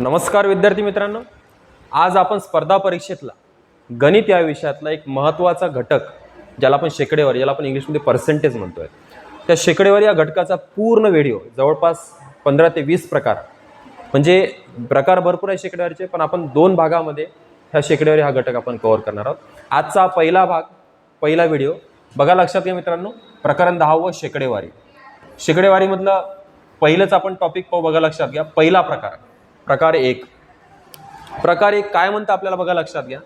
नमस्कार विद्यार्थी मित्रांनो. आज आपण स्पर्धा परीक्षेतला गणित या विषयातला एक महत्त्वाचा घटक ज्याला आपण शेकडेवारी ज्याला आपण इंग्लिशमध्ये पर्सेंटेज म्हणतोय. त्या शेकडेवारी या घटकाचा पूर्ण व्हिडिओ जवळपास पंधरा ते वीस प्रकार. म्हणजे प्रकार भरपूर आहे शेकडेवारीचे पण आपण दोन भागामध्ये ह्या शेकडेवारी हा घटक आपण कव्हर करणार आहोत. आजचा पहिला भाग पहिला व्हिडिओ बघा लक्षात घ्या मित्रांनो प्रकरण दहावं शेकडेवारी. शेकडेवारीमधलं पहिलंच आपण टॉपिक पाहू बघा लक्षात घ्या पहिला प्रकार. प्रकार एक. प्रकार एक काय म्हणतं आपल्याला बघा लक्षात घ्या.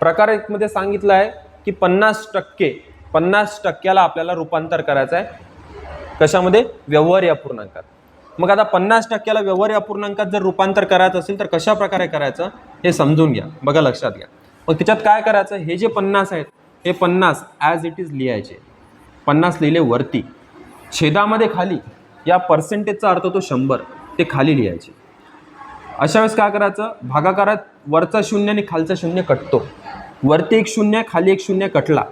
प्रकार एकमध्ये सांगितलं आहे की पन्नास टक्के पन्नास टक्क्याला आपल्याला रूपांतर करायचं आहे. कशामध्ये? व्यवहार या पूर्णांकात. मग आता पन्नास टक्क्याला व्यवहार या पूर्णांकात जर रूपांतर करायचं असेल तर कशा प्रकारे करायचं? हे समजून घ्या. बघा लक्षात घ्या. मग त्याच्यात काय करायचं? हे जे पन्नास आहेत हे पन्नास ॲज इट इज लिहायचे. पन्नास लिहिले वरती. छेदामध्ये खाली या पर्सेंटेजचा अर्थ तो शंभर. ते खाली लिहायचे. अशा वेळेस काय करायचं? भागाकारात वरचा शून्य आणि खालचा शून्य कटतो. वरती एक शून्य खाली एक शून्य कटला.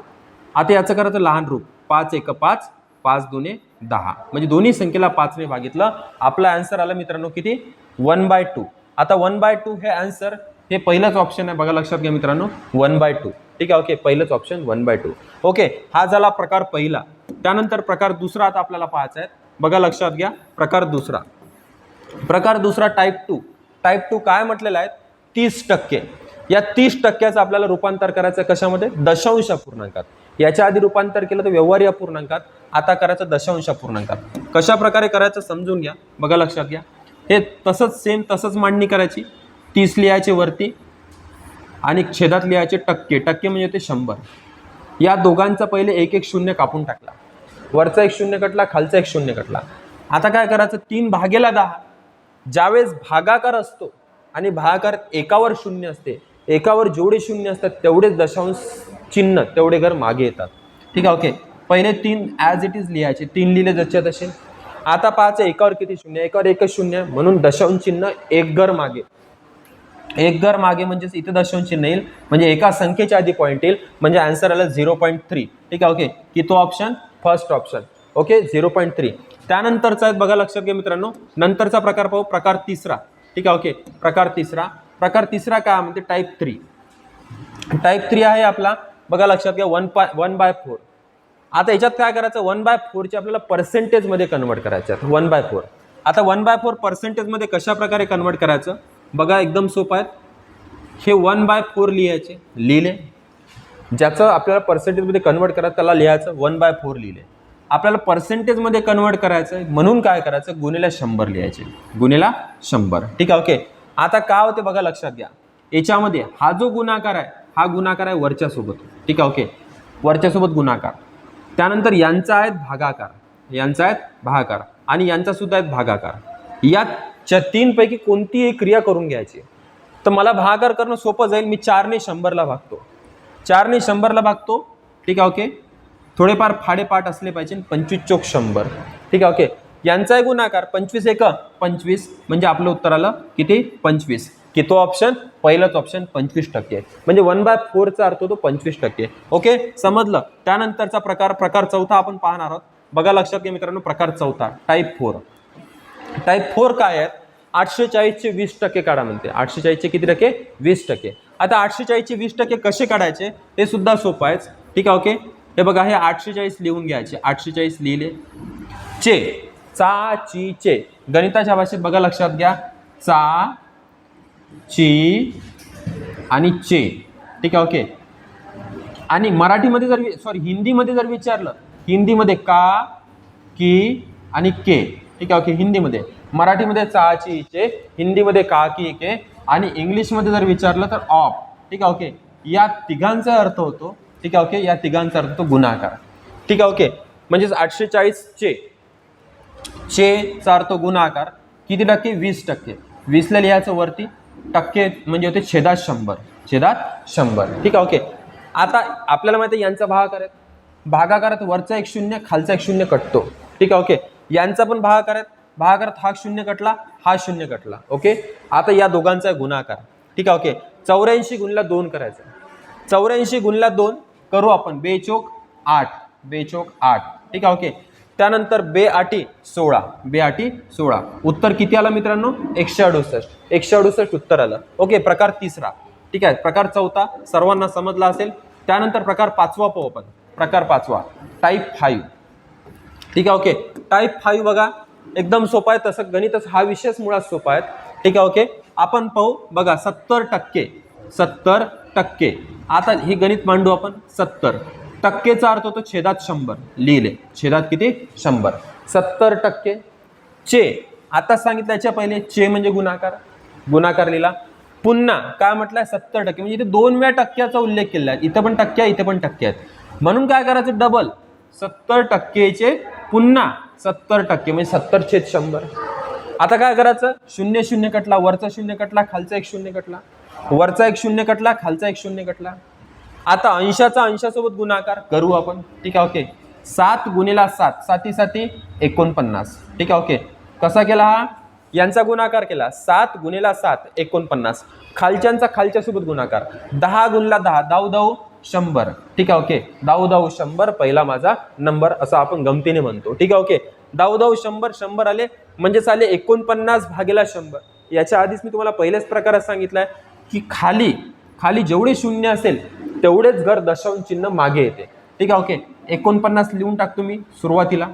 आता याचं करायचं लहान रूप. पाच एक पाच पाच दोन्ही दहा. म्हणजे दोन्ही संख्येला पाचने भागितलं. आपला आन्सर आला मित्रांनो किती? One by two. आता वन बाय टू हे आन्सर हे पहिलंच ऑप्शन आहे. बघा लक्षात घ्या मित्रांनो. One by two. ठीक आहे? ओके पहिलंच option one by two. Okay हा झाला प्रकार पहिला. त्यानंतर प्रकार दुसरा आता आपल्याला पाहायचा आहे. बघा लक्षात घ्या. प्रकार दुसरा. प्रकार दुसरा टाईप टू टाईप टू काय म्हटलेला आहे? तीस टक्के. या तीस टक्क्याचं आपल्याला रूपांतर करायचं कशामध्ये? दशांश पूर्णांकात. याच्या आधी रूपांतर केलं तर व्यवहार्य या पूर्णांकात आता करायचं दशांश पूर्णांकात. कशा प्रकारे करायचं समजून घ्या. बघा लक्षात घ्या. हे तसंच सेम तसंच मांडणी करायची. तीस लिहायचे वरती आणि छेदात लिहायचे टक्के. टक्के म्हणजे ते शंभर. या दोघांचा पहिले एक एक शून्य कापून टाकला. वरचा एक शून्य कटला खालचा एक शून्य कटला. आता काय करायचं? तीन भागेला दहा. ज्यावेळेस भागाकार असतो आणि भागाकार एकावर शून्य असते एकावर जेवढे शून्य असतात तेवढेच दशांश चिन्ह तेवढे घर मागे येतात. ठीक आहे ओके पहिले तीन ॲज इट इज लिहायचे. तीन लिहिले जसे तसे. आता पाहायचं एकावर किती शून्य? एकावर एकच शून्य. म्हणून दशांश चिन्ह एक घर मागे. एक घर मागे म्हणजेच इथे दशांश चिन्ह येईल. म्हणजे एका संख्येच्या आधी पॉईंट येईल. म्हणजे आन्सर आला झिरो पॉईंट थ्री ठीक आहे ओके की तो option first option okay zero point three त्यानंतरचा आहे बघा लक्षात घ्या मित्रांनो. नंतरचा प्रकार पाहू प्रकार तिसरा. ठीक आहे ओके. प्रकार तिसरा. प्रकार तिसरा काय म्हणते? टाईप थ्री टाईप थ्री आहे आपला. बघा लक्षात घ्या one pi one by four आता याच्यात काय करायचं? वन बाय फोरचे आपल्याला पर्सेंटेजमध्ये कन्वर्ट करायचे आहेत वन बाय फोर आता वन बाय फोर पर्सेंटेजमध्ये कशा प्रकारे कन्वर्ट करायचं? बघा एकदम सोपं आहेत हे वन बाय फोर लिहायचे. लिहिले. ज्याचं आपल्याला पर्सेंटेजमध्ये कन्वर्ट करायचं त्याला लिहायचं वन बाय फोर लिहिले. आपल्याला पर्सेंटेजमध्ये कन्वर्ट करायचं आहे म्हणून काय करायचं? गुन्हेला शंभर लिहायचे. गुन्हेला शंभर. ठीक आहे ओके आता काय होते बघा लक्षात घ्या. याच्यामध्ये हा जो गुणाकार आहे हा गुणाकार आहे वरच्यासोबत. ठीक आहे ओके वरच्यासोबत गुणाकार. त्यानंतर यांचा आहेत भागाकार. यांचा आहेत भागाकार. आणि यांचासुद्धा आहेत भागाकार. या च्या तीनपैकी कोणतीही एक क्रिया करून घ्यायची. तर मला भागाकार करणं सोपं जाईल. मी चारने शंभरला भागतो. चारने शंभरला भागतो. ठीक आहे ओके थोडेफार फाडेपाठ असले पाहिजे. पंचवीस चोक शंभर. ठीक आहे ओके. यांचा आहे गुणाकार पंचवीस एक पंचवीस. म्हणजे आपलं उत्तर आलं किती? पंचवीस. की तो ऑप्शन पहिलाच ऑप्शन पंचवीस टक्के. आहे. म्हणजे वन बाय फोरचा अर्थ होतो पंचवीस टक्के. ओके समजलं? त्यानंतरचा प्रकार प्रकार चौथा आपण पाहणार आहोत. बघा लक्षात घ्या मित्रांनो प्रकार चौथा. टाईप फोर टाईप फोर काय आहेत? आठशे चाळीसचे वीस टक्के काढा म्हणते. आठशे चाळीसचे किती टक्के? वीस टक्के. आता आठशे चाळीसचे वीस टक्के कसे काढायचे? ते सुद्धा सोपं आहेच. ठीक आहे ओके? हे बघा हे आठशे चाळीस लिहून घ्यायचे. आठशे चाळीस लिहिले. चे. चा ची चे. गणिताच्या भाषेत बघा लक्षात घ्या. चा ची आणि चे. ठीक आहे ओके. आणि मराठीमध्ये जर सॉरी हिंदीमध्ये जर विचारलं हिंदीमध्ये का की आणि के. ठीक आहे ओके हिंदीमध्ये. मराठीमध्ये चा ची चे. हिंदीमध्ये का की के. आणि इंग्लिशमध्ये जर विचारलं तर ऑफ ठीक आहे ओके. या तिघांचा अर्थ होतो ठीक आहे ओके? या तिघांचा अर्थ तो गुणाकार ठीक आहे ओके? म्हणजेच आठशे चाळीसचे चे अर्थ गुणाकार किती टक्के? वीस टक्के. वीसला लिहायचं वरती टक्के म्हणजे होते छेदात शंभर. छेदात शंभर. ठीक आहे ओके? आता आपल्याला माहिती आहे यांचा भागाकार आहे भागाकारात वरचा एक शून्य खालचा एक शून्य कटतो. ठीक आहे ओके? यांचा पण भागाकार आहे भागाकारात हा शून्य कटला हा शून्य कटला. ओके? आता या दोघांचा गुणाकार ठीक आहे ओके? चौऱ्याऐंशी गुणला दोन करायचं. चौऱ्याऐंशी गुणला दोन करू आपण. बेचोक आठ. बेचोक आठ. ठीक आहे ओके. त्यानंतर बे आठी सोळा. बे आठी सोळा. उत्तर किती आलं मित्रांनो? एकशे अडुसष्ट. एकशे अडुसष्ट उत्तर आलं. ओके प्रकार तिसरा. ठीक आहे प्रकार चौथा. सर्वांना समजला असेल. त्यानंतर प्रकार पाचवा पाहू आपण. प्रकार पाचवा. टाईप फाईव्ह ठीक आहे ओके. टाईप फाईव्ह बघा. एकदम सोपा आहे तसं. गणितच हा विषयच मुळात सोपा आहे. ठीक आहे ओके. आपण पाहू. बघा सत्तर टक्के. सत्तर टक्के. आता हे गणित मांडू आपण सत्तर. टक्केचा अर्थ होतो छेदात शंभर. लिहिले. छेदात किती? शंभर. सत्तर टक्के. चे. आता सांगितलं याच्या पहिले चे म्हणजे गुणाकार. गुणाकार लिहिला. पुन्हा काय म्हटलंय? सत्तर टक्के. म्हणजे इथे दोन वेळा टक्क्याचा उल्लेख केला आहे. इथं पण टक्के आहे इथे पण टक्के आहेत. म्हणून काय करायचं? डबल सत्तर टक्केचे पुन्हा सत्तर टक्के. म्हणजे सत्तर छेद शंभर. आता काय करायचं? शून्य शून्य कटला. वरचा शून्य कटला. खालचा एक शून्य कटला. वरचा एक शून्य कटला खालचा एक शून्य कटला. आता अंशाचा अंशासोबत गुणाकार करू आपण. ठीक आहे ओके. सात गुणिला सात साती साती एकोणपन्नास. ठीक आहे ओके. कसा केला हा? यांचा गुणाकार केला. सात गुणिला सात एकोणपन्नास. खालच्यांचा खालच्यासोबत गुणाकार. दहा गुणला दहा दाऊ दाऊ शंभर. ठीक आहे ओके. दाऊ दाऊ शंभर पहिला माझा नंबर असं आपण गमतीने म्हणतो. ठीक आहे ओके. दाऊ दाऊ शंभर शंभर आले म्हणजेच आले एकोणपन्नास भागेला शंभर. याच्या आधीच मी तुम्हाला पहिल्याच प्रकारात सांगितलंय. की खाली खाली जेवढे शून्य असेल तेवढेच घर दशांश चिन्ह मागे येते. ठीक आहे ओके. एकोणपन्नास लिहून टाकतो मी सुरुवातीला.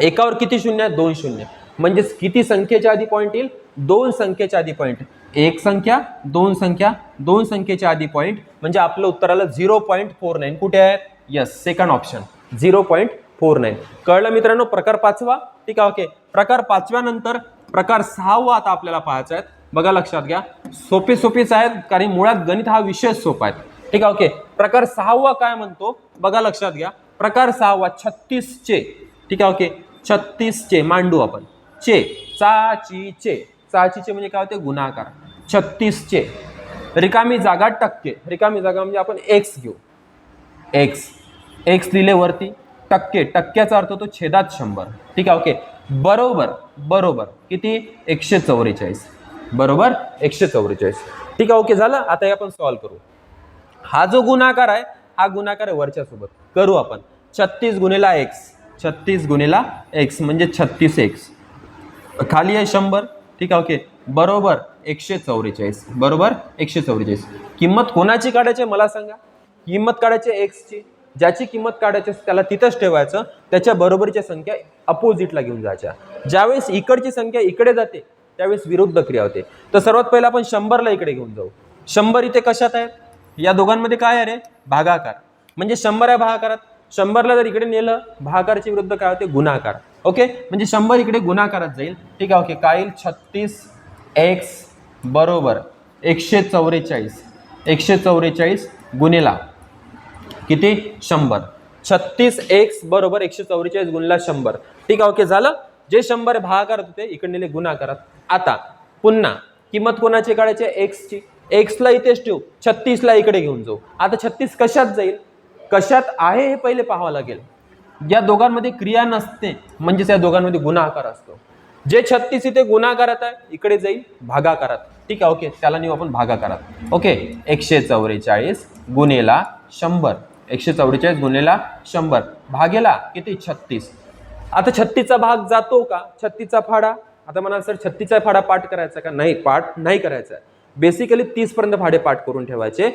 एकावर किती शून्य आहे? दोन शून्य. म्हणजेच किती संख्येच्या आधी पॉईंट येईल? दोन संख्येच्या आधी पॉईंट एक संख्या दोन संख्या दोन संख्येच्या आधी पॉईंट म्हणजे आपलं उत्तराला झिरो पॉईंट फोर नाईन कुठे आहे? Yes second option zero point four nine कळलं मित्रांनो? प्रकार पाचवा. ठीक आहे ओके. प्रकार पाचव्यानंतर प्रकार सहावा आता आपल्याला पाहायचा आहे. बघा लक्षात घ्या. सोपे सोपेच आहेत कारण मुळात गणित हा विषयच सोपा आहे. ठीक आहे ओके. प्रकार सहावा काय म्हणतो? बघा लक्षात घ्या. प्रकार सहावा छत्तीसचे. ठीक आहे ओके. छत्तीसचे मांडू आपण. चे चाचीचे. चाचीचे चे चे म्हणजे काय होते? गुणाकार. छत्तीसचे. रिकामी जागा टक्के. रिकामी जागा म्हणजे आपण एक्स घेऊ. एक्स एक्स लिहिले वरती. टक्के. टक्क्याचा अर्थ होतो छेदात शंभर. ठीक आहे ओके. बरोबर बरोबर. किती? एकशे चौवेचाळीस. बरोबर? एकशे चौवेचाळीस. ठीक आहे ओके झालं. आता हे आपण सॉल्व्ह करू. हा जो गुणाकार आहे हा गुणाकार आहे वरच्या सोबत. करू आपण. छत्तीस गुन्हेला एक्स छत्तीस गुणेला एक्स म्हणजे छत्तीस एक्स खाली आहे शंभर. ठीक आहे ओके. बरोबर एकशे चौवेचाळीस. बरोबर एकशे चौवेचाळीस. किंमत कोणाची काढायची आहे मला सांगा? किंमत काढायची एक्सची ज्याची किंमत काढायची त्याला तिथंच ठेवायचं. त्याच्या बरोबरीच्या संख्या अपोजिटला घेऊन जायच्या. ज्यावेळेस इकडची संख्या इकडे जाते त्यावेळेस विरुद्ध क्रिया होते. तर सर्वात पहिला आपण शंभरला इकडे घेऊन जाऊ. शंभर इथे कशात आहे या दोघांमध्ये काय आहे रे? भागाकार. म्हणजे शंभर आहे भागाकारात. शंभरला जर इकडे नेलं भागाकारची विरुद्ध काय होते? गुणाकार. ओके? म्हणजे शंभर इकडे गुणाकारात जाईल. ठीक आहे ओके. काय येईल छत्तीस एक्स बरोबर. एकशे चौवेचाळीस. एकशे चौवेचाळीस गुणेला. किती? शंभर. छत्तीस एक्स बरोबर एकशे चौवेचाळीस गुणला शंभर. ठीक आहे ओके. झालं? जे शंभर भागाकारात होते इकडे नेले गुणाकारात. आता पुन्हा किंमत कोणाची काढायची? एक्सची एक्सला इथेच ठेवू छत्तीसला इकडे घेऊन जाऊ. आता छत्तीस कशात जाईल? कशात आहे हे पहिले पाहावं लागेल. या दोघांमध्ये क्रिया नसते म्हणजेच या दोघांमध्ये गुणाकार असतो. जे छत्तीस इथे गुन्हाकारात आहे इकडे जाईल भागाकारात. ठीक आहे ओके त्याला नेऊ आपण भागाकारात. ओके एकशे चौवेचाळीस गुणेला शंभर. एकशे चौवेचाळीस गुणेला शंभर. भागेला किती? छत्तीस. आता छत्तीसचा भाग जातो का? छत्तीसचा फाडा? आता म्हणाल सर छत्तीसचा फाडा पाठ करायचा का? नाही पाठ नाही करायचा. बेसिकली तीसपर्यंत फाडे पाठ करून ठेवायचे.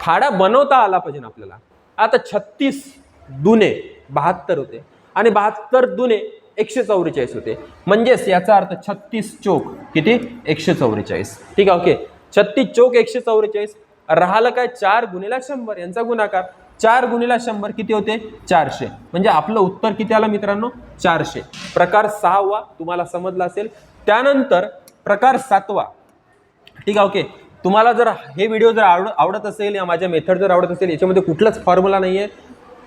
फाडा बनवता आला पाहिजे ना आपल्याला. आता छत्तीस दुने बहात्तर होते आणि बहात्तर दुने एकशे चौवेचाळीस होते. म्हणजेच याचा अर्थ छत्तीस चोक किती? एकशे चौवेचाळीस. ठीक आहे ओके. छत्तीस चोक एकशे चौवेचाळीस. राहिलं काय चार गुणेला शंभर? यांचा गुणाकार. चार गुणिला शंभर किती होते? चारशे. म्हणजे आपलं उत्तर किती आलं मित्रांनो? चारशे. प्रकार सहावा तुम्हाला समजला असेल. त्यानंतर प्रकार सातवा ठीक आहे ओके. तुम्हाला जर हे व्हिडिओ जर आवड आवडत असेल या माझ्या मेथड जर आवडत असेल याच्यामध्ये कुठलाच फॉर्म्युला नाही आहे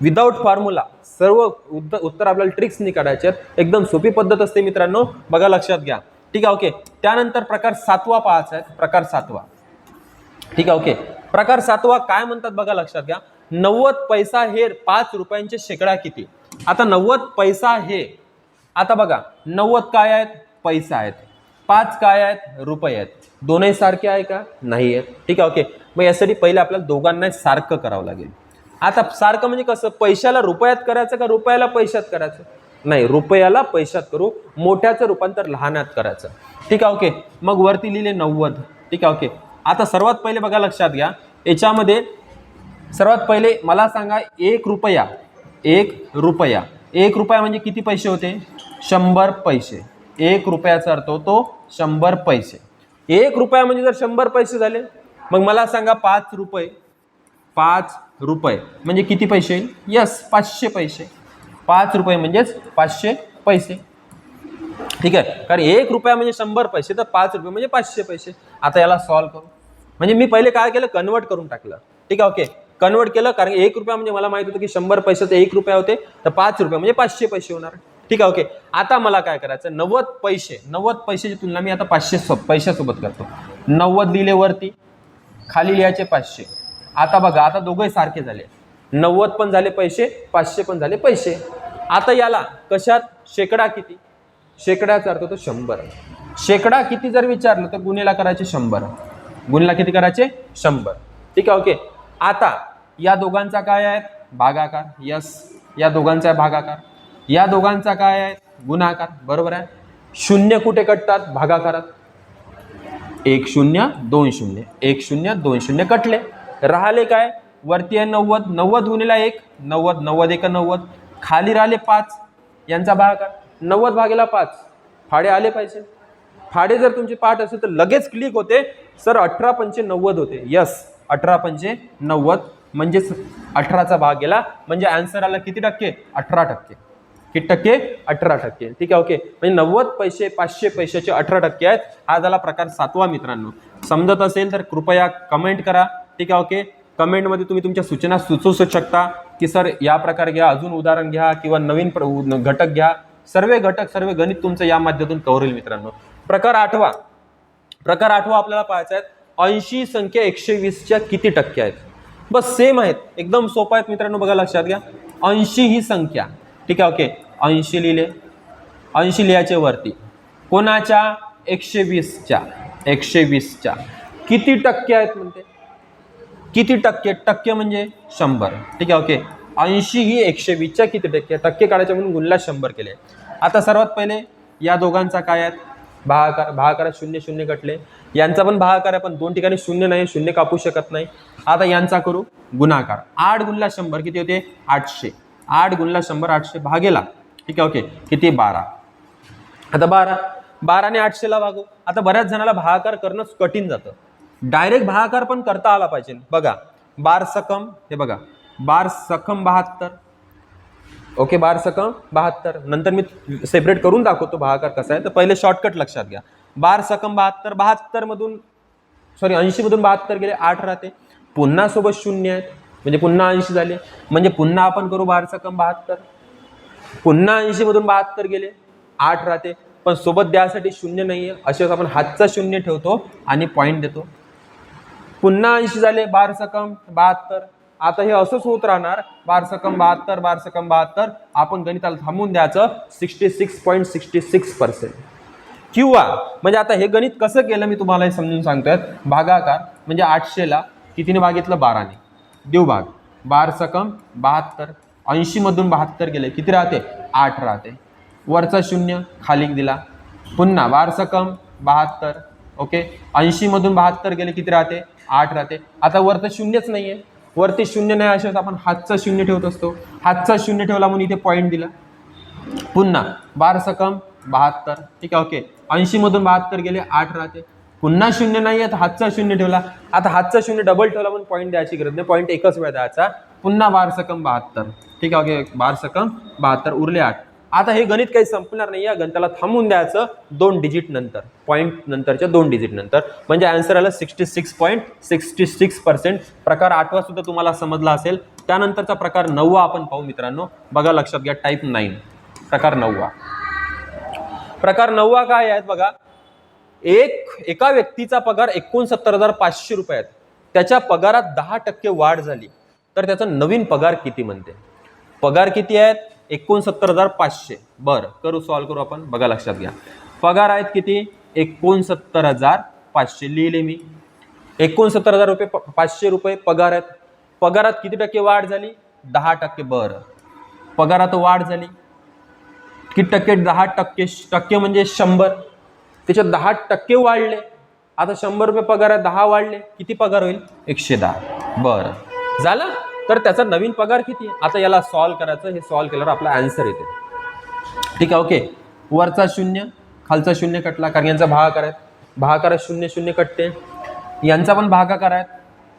विदाऊट फॉर्म्युला सर्व उद्द उत्तर आपल्याला ट्रिक्सनी काढायचे आहेत. एकदम सोपी पद्धत असते मित्रांनो. बघा लक्षात घ्या. ठीक आहे ओके. त्यानंतर प्रकार सातवा पाहायचा आहे. प्रकार सातवा ठीक आहे ओके. प्रकार सातवा काय म्हणतात बघा लक्षात घ्या. नव्वद पैसा हे पाच रुपयांचे शेकडा किती? आता नव्वद पैसा हे आता बघा नव्वद काय आहेत? पैसा आहेत. पाच काय आहेत? रुपये आहेत. दोनही सारखे आहे का? नाही आहेत. ठीक आहे ओके. मग यासाठी पहिले आपल्याला दोघांना सारखं करावं लागेल. आता सारखं म्हणजे कसं? पैशाला रुपयात करायचं का रुपयाला पैशात करायचं? नाही रुपयाला पैशात करू मोठ्याचं रूपांतर लहानात करायचं. ठीक आहे ओके. मग वरती लिहिले नव्वद. ठीक आहे ओके. आता सर्वात पहिले बघा लक्षात घ्या. याच्यामध्ये सर्वात पहिले मला सांगा एक रुपया एक रुपया. एक रुपया म्हणजे किती पैसे होते? शंभर पैसे. एक रुपयाचा अर्थ होतो शंभर पैसे. एक रुपया म्हणजे जर शंभर पैसे झाले मग मला सांगा पाच रुपये. पाच रुपये म्हणजे किती पैसे? येईल यस पाचशे पैसे. पाच रुपये म्हणजेच पाचशे पैसे. ठीक आहे? कारण एक रुपया म्हणजे शंभर पैसे तर पाच रुपये म्हणजे पाचशे पैसे. आता याला सॉल्व करू. म्हणजे मी पहिले काय केलं? कन्वर्ट करून टाकलं. ठीक आहे? ओके कन्वर्ट केलं कारण एक रुपया म्हणजे मला माहीत होतं की शंभर पैशाचे एक रुपया होते तर पाच रुपये म्हणजे पाचशे पैसे होणार. ठीक आहे ओके आता मला काय करायचं नव्वद पैसे नव्वद पैशाची तुलना मी आता पाचशे सो पैशासोबत करतो. नव्वद दिले वरती खाली लिहायचे पाचशे. आता बघा आता दोघंही सारखे झाले. नव्वद पण झाले पैसे पाचशे पण झाले पैसे. आता याला कशात? शेकडा किती? शेकड्याचा अर्थ होतो शंभर. शेकडा किती जर विचारलं तर गुन्हेला करायचे शंभर. गुन्हेला किती करायचे? शंभर. ठीक आहे ओके आता या दोघांचा काय आहे? भागाकार. यस या दोघांचा आहे भागाकार. या दोघांचा काय आहे? गुणाकार. बरोबर आहे? शून्य कुठे कटतात? भागाकारात. एक शून्य दोन शून्य. एक शून्य दोन शून्य कटले. राहिले काय? वरती आहे नव्वद. नव्वद गुणिला एक. नव्वद नव्वद एक नव्वद. खाली राहिले पाच. यांचा भागाकार. नव्वद भागेला पाच. फाडे आले पाहिजे. फाडे जर तुमचे पाठ असेल तर लगेच क्लिक होते. सर अठरा पंचे नव्वद होते. यस अठरा पंचे नव्वद. म्हणजेच अठराचा भाग गेला. म्हणजे आन्सर आला किती टक्के? अठरा टक्के. किती टक्के? अठरा टक्के. ठीक आहे ओके म्हणजे नव्वद पैसे पाचशे पैशाचे अठरा टक्के आहेत. हा झाला प्रकार सातवा मित्रांनो. समजत असेल तर कृपया कमेंट करा. ठीक आहे ओके कमेंटमध्ये तुम्ही तुमच्या सूचना सुचवू शकता की सर या प्रकारे घ्या. अजून उदाहरण घ्या किंवा नवीन प्र- घटक घ्या. सर्व घटक सर्व गणित तुमचं या माध्यमातून कव्हर मित्रांनो. प्रकार आठवा. प्रकार आठवा आपल्याला पाहायचा आहे. ऐंशी संख्या एकशे वीसच्या किती टक्के आहेत? बस सेम आहेत. एकदम सोपा आहेत मित्रांनो बघा लक्षात घ्या. ऐंशी ही संख्या. ठीक आहे ओके ऐंशी लिहिले. ऐंशी लिहायचे वरती. कोणाच्या? एकशे वीसच्या. एकशे वीसच्या. किती टक्के आहेत म्हणते? किती टक्के? टक्के म्हणजे शंभर. ठीक आहे ओके ऐंशी ही एकशे वीसच्या किती टक्के? टक्के काढायचे म्हणून गुणला शंभर केले. आता सर्वात पहिले या दोघांचा काय आहेत भागाकार भागाकारात शून्य शून्य कटले यांचा पण भागाकार आहे पण दोन ठिकाणी शून्य नाही शून्य कापू शकत नाही. आता यांचा करू गुणाकार. आठ गुणला शंभर किती होते? आठशे. आठ गुणला शंभर आठशे भागेला. ठीक आहे ओके. किती? बारा. आता बारा. बाराने आठशेला भागू. आता बऱ्याच जणाला भागाकार करणं कठीण जातं. डायरेक्ट भागाकार पण करता आला पाहिजे. बघा बार सकम हे बघा. बार सकम बहात्तर. ओके बार सक बहात्तर. नंतर मी सेपरेट करून दाखवतो भागाकार कसा आहे. तर पहिले शॉर्टकट लक्षात घ्या. बार सकम बहात्तर. बहात्तरमधून सॉरी ऐंशीमधून बहात्तर गेले आठ राहते. पुन्हा सोबत शून्य आहेत. म्हणजे पुन्हा ऐंशी झाले. म्हणजे पुन्हा आपण करू बार सकम बहात्तर. पुन्हा ऐंशीमधून बहात्तर गेले आठ राहते. पण सोबत द्यासाठी शून्य नाही आहे असे आपण हातचा शून्य ठेवतो आणि पॉईंट देतो. पुन्हा ऐंशी झाले बार सकम बहात्तर. आता हे असंच होत राहणार. बार सकम बहात्तर बार सकम बहात्तर. आपण गणिताला थांबून द्यायचं. Sixty six point sixty six percent किंवा म्हणजे आता हे गणित कसं केलं मी तुम्हाला हे समजून सांगतोय. भागाकार म्हणजे आठशेला कितीने भागितलं? बाराने. देऊ भाग. बार सकम बहात्तर. ऐंशीमधून बहात्तर गेले. किती राहते? आठ राहते. वरचा शून्य खाली दिला. पुन्हा बार सकम बहात्तर. ओके? ऐंशीमधून बहात्तर गेले. किती राहते? आठ राहते. आता वरचं शून्यच नाही आहे वरती शून्य नाही अशाच आपण हातचा शून्य ठेवत असतो. हातचा शून्य ठेवला म्हणून इथे पॉईंट दिला. पुन्हा बार सकम बहात्तर. ठीक आहे ओके ऐंशीमधून बहात्तर गेले आठ राहते. पुन्हा शून्य नाही आहे हातचा शून्य ठेवला. आता हातचा शून्य डबल ठेवला म्हणून पॉईंट द्यायची गरज नाही. पॉईंट एकच वेळ द्यायचा. पुन्हा बार सकम बहात्तर. ठीक आहे ओके बार सकम बहात्तर. उरले आठ. आता हे गणित काही संपणार नाही या गणिताला थांबून द्यायचं दोन डिजिट नंतर पॉईंट नंतरच्या दोन डिजिट नंतर. म्हणजे आन्सर आलं sixty six point sixty six percent प्रकार आठवा सुद्धा तुम्हाला समजला असेल. त्यानंतरचा प्रकार नववा आपण पाहू मित्रांनो. बघा लक्षात घ्या टाईप नाईन प्रकार नववा. प्रकार नववा काय आहेत बघा? एक एका व्यक्तीचा पगार एकोणसत्तर हजार पाचशे रुपये आहेत. त्याच्या पगारात दहा टक्के वाढ झाली. तर त्याचा नवीन पगार किती म्हणते? पगार किती आहेत? एकोणसत्तर हजार पाचशे. बरं करू सॉल्व करू आपण. बघा लक्षात घ्या. पगार आहेत किती? एकोणसत्तर हजार पाचशे. लिहिले मी. एकोणसत्तर हजार रुपये प- पाचशे रुपये पगार आहेत. पगारात किती टक्के वाढ झाली? दहा टक्के. बरं. पगारात वाढ झाली. किती टक्के? दहा टक्के. टक्के म्हणजे शंभर. त्याच्यात दहा टक्के वाढले. आता शंभर रुपये पगार आहे दहा वाढले. किती पगार होईल? एकशे दहा. बरं. झालं? तर त्याचा नवीन पगार किती आता याला सॉल्व करायचं हे सॉल्व केल्यावर आपला आन्सर येते. ठीक आहे ओके वरचा शून्य खालचा शून्य कटला कारण यांचा भागाकार आहे भागाकार शून्य शून्य कटते. यांचा पण भागाकार आहे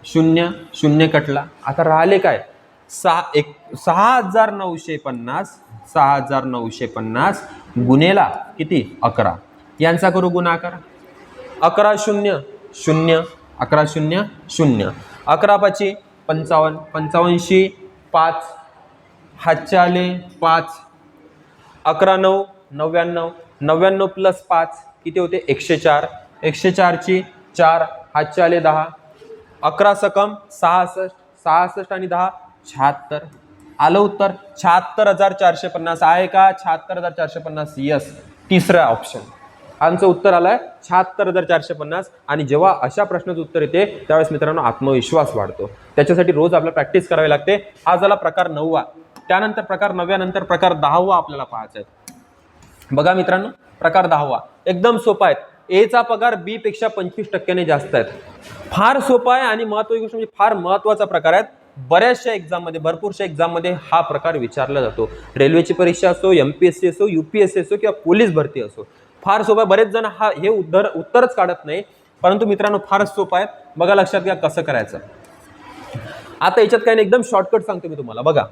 शून्य शून्य कटला. आता राहिले काय? सहा एक सहा हजार नऊशे पन्नास सहा हजार नऊशे पन्नास गुन्हेला किती? अकरा. यांचा करू गुणाकार. अकरा शून्य शून्य अकरा शून्य शून्य. अकरा पाची पंचावन्न पंचावन्नशी पाच. हातचे आले पाच. अकरा नऊ नव्याण्णव नव्याण्णव प्लस पाच किती होते? एकशे चार एकशे चारची चार हातचे आले दहा. अकरा सकम सहासष्ट सहासष्ट आणि दहा शहात्तर. आलं उत्तर? शहात्तर हजार चारशे पन्नास. आहे का? शहात्तर हजार चारशे पन्नास. यस तिसरा ऑप्शन आमचं उत्तर आलं आहे शहात्तर हजार चारशे पन्नास. आणि जेव्हा अशा प्रश्नाचं उत्तर येते त्यावेळेस मित्रांनो आत्मविश्वास वाढतो. त्याच्यासाठी रोज आपल्याला प्रॅक्टिस करावी लागते. हा झाला प्रकार नववा. त्यानंतर प्रकार नव्यानंतर प्रकार दहावा आपल्याला पाहायचा आहे. बघा मित्रांनो प्रकार दहावा. एकदम सोपा आहे. एचा पगार बी पेक्षा पंचवीस टक्क्याने जास्त आहेत फार सोपा आहे आणि महत्वाची गोष्ट म्हणजे फार महत्त्वाचा प्रकार आहे. बऱ्याचशा एक्झाममध्ये भरपूरशा एक्झाममध्ये हा प्रकार विचारला जातो. रेल्वेची परीक्षा असो एम पी एस सी असो यू पी एस सी असो किंवा पोलीस भरती असो. फार सोपं आहे. बरेच जण हा हे उत्तर उत्तरच काढत नाही परंतु मित्रांनो फारच सोपं आहे. बघा लक्षात घ्या कसं करायचं. आता याच्यात काही नाही एकदम शॉर्टकट सांगतो मी तुम्हाला. बघा.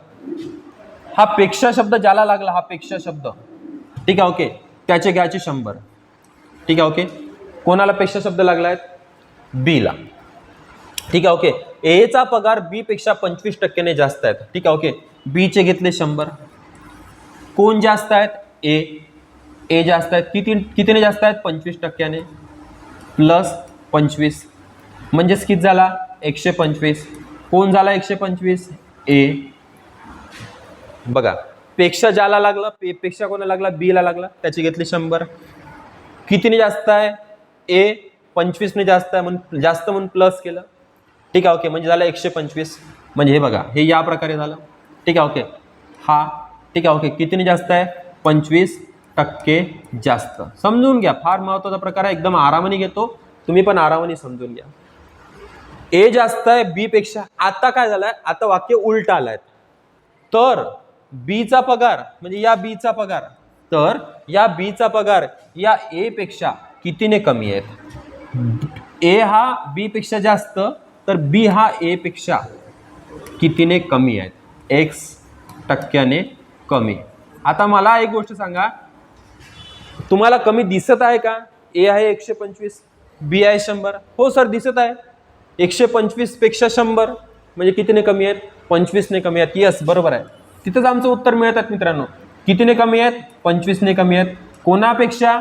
हा पेक्षा शब्द ज्याला लागला हा पेक्षा शब्द. ठीक आहे ओके त्याचे घ्यायचे शंभर. ठीक आहे ओके कोणाला पेक्षा शब्द लागला आहेत बीला ठीक आहे ओके एचा पगार बी पेक्षा पंचवीस टक्क्याने जास्त आहेत ठीक आहे ओके बीचे घेतले शंभर. कोण जास्त आहेत? ए ए जास्त आहेत किती कितीने जास्त आहेत? पंचवीस टक्क्याने. प्लस पंचवीस. म्हणजेच किती झाला? एकशे पंचवीस. कोण झाला एकशे पंचवीस? ए. बघा. पेक्षा ज्याला लागला पे पेक्षा कोणाला लागला? बीला लागला. त्याची घेतली शंभर. कितीने जास्त आहे? ए. पंचवीसने जास्त आहे म्हणून जास्त म्हणून प्लस केलं. ठीक आहे ओके. म्हणजे झालं एकशे पंचवीस. म्हणजे हे बघा हे या प्रकारे झालं. ठीक आहे ओके. हा. ठीक आहे ओके. कितीने जास्त आहे? पंचवीस. टक्के जास्त. समजून घ्या. फार महत्त्वाचा प्रकार आहे. एकदम आरामाने घेतो. तुम्ही पण आरामाने समजून घ्या. ए जास्त आहे बी पेक्षा. आता काय झालंय? आता वाक्य उलट आलाय. तर बीचा पगार म्हणजे या बीचा पगार तर या बीचा पगार या ए पेक्षा कितीने कमी आहेत? ए हा बी पेक्षा जास्त तर बी हा ए पेक्षा कितीने कमी आहेत? एक्स टक्क्याने कमी. आता मला एक गोष्ट सांगा. तुम्हाला कमी दिसत आहे का? ए आहे एकशे पंचवीस बी आहे शंभर. हो सर दिसत आहे. एकशे पंचवीसपेक्षा शंभर. म्हणजे कितीने कमी आहेत? पंचवीसने कमी आहेत. यस बरोबर आहे. तिथंच आमचं उत्तर मिळतात मित्रांनो. कितीने कमी आहेत? पंचवीसने कमी आहेत. कोणापेक्षा?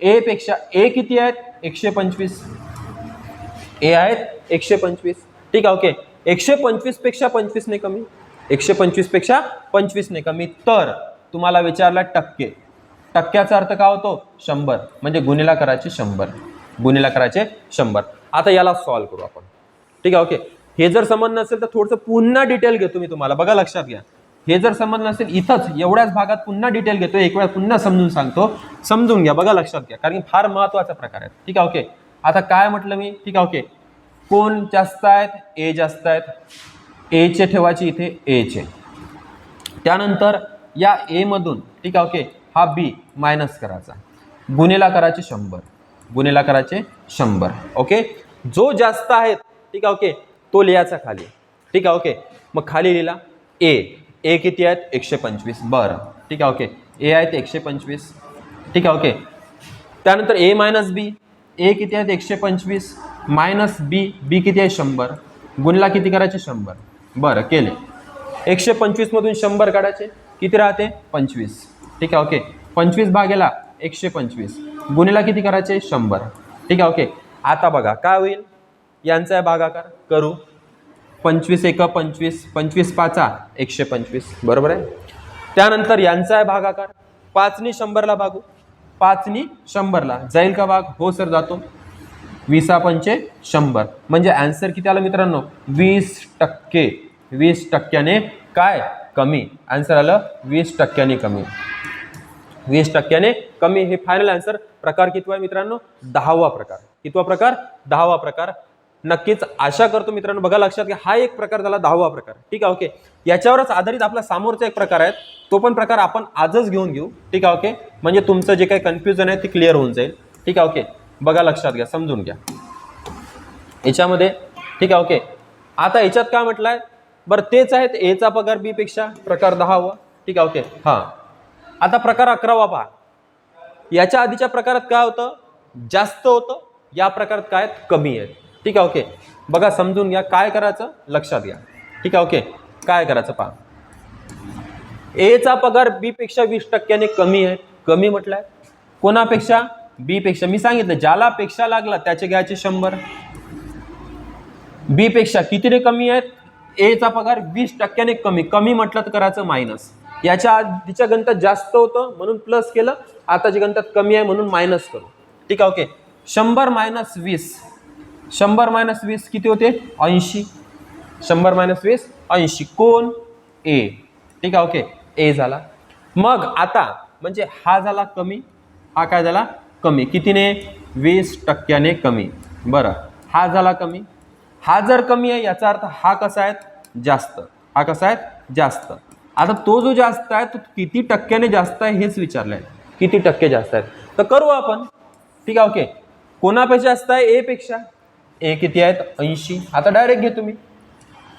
ए पेक्षा. ए किती आहेत? एकशे पंचवीस. ए आहेत? एकशे पंचवीस. ठीक आहे ओके. एकशे पंचवीसपेक्षा पंचवीसने कमी. एकशे पंचवीसपेक्षा पंचवीसने कमी. तर तुम्हाला विचारला टक्के. टक्क्याचा अर्थ काय होतो? शंभर. म्हणजे गुन्हेला करायचे शंभर. गुन्हेला करायचे शंभर. आता याला सॉल्व्ह करू आपण. ठीक आहे ओके हे जर समज नसेल तर थोडंसं पुन्हा डिटेल घेतो मी तुम्हाला. बघा लक्षात घ्या. हे जर समज नसेल इथंच एवढ्याच भागात पुन्हा डिटेल घेतो एक वेळा पुन्हा समजून सांगतो. समजून घ्या. बघा लक्षात घ्या. कारण की फार महत्त्वाचा प्रकार आहे. ठीक आहे ओके आता काय म्हटलं मी? ठीक आहे ओके कोण जास्त आहेत? ए जास्त आहेत. एचे ठेवायचे इथे एचे त्यानंतर या ए मधून ठीक आहे ओके हा बी मायनस करायचा. गुन्हेला करायचे शंभर. गुन्हेला करायचे शंभर. ओके जो जास्त आहे ठीक आहे ओके तो लिहायचा खाली. ठीक आहे ओके मग खाली लिहिला. ए ए किती आहेत? एकशे पंचवीस. बरं. ठीक आहे ओके ए आहेत एकशे पंचवीस. ठीक आहे ओके त्यानंतर ए मायनस बी ए किती आहेत? एकशे पंचवीस. मायनस बी बी किती आहे? शंभर. गुणला किती करायचे? शंभर. बरं केले. एकशे पंचवीसमधून शंभर काढायचे. किती राहते? पंचवीस. ठीक आहे ओके पंचवीस भागेला एकशे पंचवीस. गुन्हेला किती करायचे? शंभर. ठीक आहे ओके आता बघा काय होईल? यांचा आहे भागाकार करू. पंचवीस एक पंचवीस. पंचवीस पाचा एकशे पंचवीस. बरोबर आहे? त्यानंतर यांचा आहे भागाकार पाचनी शंभरला भागू. पाचनी शंभरला. जाईल का भाग? हो सर जातो. वीसा पंचे शंभर. म्हणजे आन्सर किती आलं मित्रांनो? वीस टक्के. वीस टक्क्याने काय? कमी. आन्सर आलं वीस टक्क्याने कमी. वीस टक्क्याने कमी हे फायनल आन्सर प्रकार कितवा आहे मित्रांनो? दहावा प्रकार. कितवा प्रकार? दहावा प्रकार. नक्कीच आशा करतो मित्रांनो बघा लक्षात घ्या हा एक प्रकार झाला दहावा प्रकार. ठीक आहे ओके याच्यावरच आधारित आपला समोरचा एक प्रकार आहे. तो पण प्रकार आपण आजच घेऊन घेऊ. ठीक आहे ओके म्हणजे तुमचं जे काही कन्फ्युजन आहे ते क्लिअर होऊन जाईल. ठीक आहे ओके बघा लक्षात घ्या समजून घ्या. याच्यामध्ये ठीक आहे ओके आता याच्यात काय म्हटलंय? बरं तेच आहेत एचा पगार बी पेक्षा प्रकार दहावा. ठीक आहे ओके हां. आता प्रकार अकरावा पहा याच्या आधीच्या प्रकारात काय होतं? जास्त होतं. या प्रकारात काय? आहेत? कमी आहेत ठीक आहे ओके. बघा समजून घ्या. काय करायचं? लक्षात घ्या. ठीक आहे ओके. काय करायचं पहा. एचा पगार बीपेक्षा वीस टक्क्याने कमी आहे. कमी म्हटलंय. कोणापेक्षा? बीपेक्षा मी सांगितलं ज्याला पेक्षा लागला त्याचे घ्यायचे शंभर. बीपेक्षा कितीने कमी आहेत? एचा पगार वीस टक्क्याने कमी. कमी म्हटलं तर करायचं मायनस याच्या आधीच्या गणितात जास्त होतं म्हणून प्लस केलं. आताच्या गणितात कमी आहे म्हणून मायनस करू. ठीक आहे ओके शंभर मायनस वीस. शंभर मायनस वीस किती होते? ऐंशी. शंभर मायनस वीस ऐंशी. कोण? ए ठीक आहे ओके ए झाला. मग आता म्हणजे हा झाला कमी हा काय झाला? कमी. कितीने? वीस टक्क्याने कमी. बरं. हा झाला कमी. हा जर कमी आहे याचा अर्थ हा कसा आहे? जास्त. हा कसा आहे? जास्त. आता तो जो जास्त आहे तो किती टक्क्याने जास्त आहे हेच विचारलं आहे किती टक्के जास्त आहेत तर करू आपण. ठीक आहे ओके. कोणापेक्षा जास्त आहे? ए पेक्षा. ए किती आहेत? ऐंशी. आता डायरेक्ट घे तुम्ही.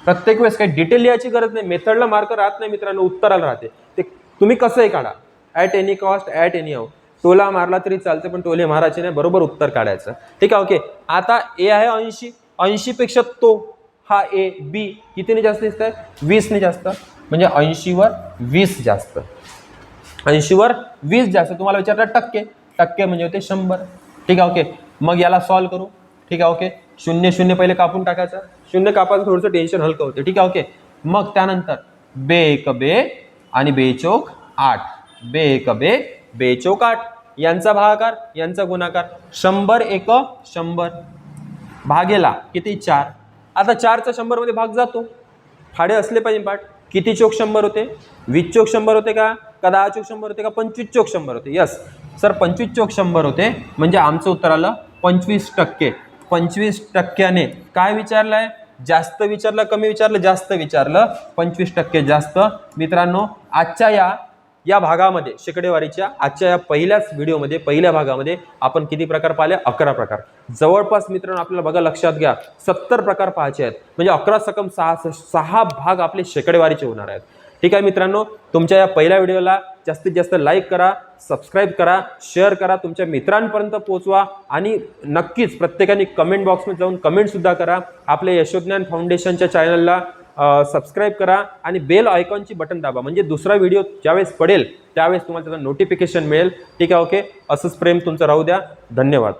प्रत्येक वेळेस काही डिटेल लिहायची गरज नाही. मेथडला मार्क राहत नाही मित्रांनो उत्तराला राहते. ते तुम्ही कसंही काढा. At any cost at any अव टोला मारला तरी चालते पण टोले मारायचे नाही. बरोबर उत्तर काढायचं. ठीक आहे ओके. आता ए आहे ऐंशी. ऐंशीपेक्षा तो हा ए बी कितीने जास्त दिसत आहे वीसने जास्त. म्हणजे ऐंशीवर वीस जास्त. ऐंशीवर वीस जास्त. तुम्हाला विचारतात टक्के. टक्के म्हणजे होते शंभर. ठीक आहे ओके मग याला सॉल्व करू. ठीक आहे ओके शून्य शून्य पहिले कापून टाकायचं. शून्य कापायचं थोडंसं टेन्शन हलकं होते. ठीक आहे ओके मग त्यानंतर बे एक बे आणि बे चौक आठ. बे एक बे बे चौक आठ. यांचा भागाकार यांचा गुणाकार. शंभर एक शंभर. भागेला किती? चार. आता चारचा शंभरमध्ये भाग जातो. फाडे असले पाहिजे पाठ. किती चोक शंभर होते? वीस चोक शंभर होते का? का दहा चोक शंभर होते का? पंचवीस चोक शंभर होते. यस सर पंचवीस चोक शंभर होते. म्हणजे आमचं उत्तर आलं पंचवीस टक्के. पंचवीस टक्क्याने. काय विचारलं आहे जास्त विचारलं कमी विचारलं जास्त विचारलं. पंचवीस टक्के जास्त. मित्रांनो आजच्या या या भागामध्ये शेकडेवारीच्या आजच्या या पहिल्याच व्हिडिओमध्ये पहिल्या भागामध्ये आपण किती प्रकार पाहिले? अकरा प्रकार. जवळपास मित्रांनो आपल्याला बघा लक्षात घ्या सत्तर प्रकार पाहायचे आहेत. म्हणजे अकरा सकम सहा सहा भाग आपले शेकडेवारीचे होणार आहेत. ठीक आहे मित्रांनो तुमच्या या पहिल्या व्हिडिओला जास्तीत जास्त लाईक करा सबस्क्राईब करा शेअर करा तुमच्या मित्रांपर्यंत पोहोचवा आणि नक्कीच प्रत्येकाने कमेंट बॉक्समध्ये जाऊन कमेंटसुद्धा करा. आपल्या यशोज्ञान फाउंडेशनच्या चॅनलला सबस्क्राईब करा आणि बेल आयकॉनची बटन दाबा. म्हणजे दुसरा व्हिडिओ ज्यावेळेस पडेल त्यावेळेस तुम्हाला त्याचं नोटिफिकेशन मिळेल. ठीक आहे ओके असंच प्रेम तुमचं राहू द्या. धन्यवाद.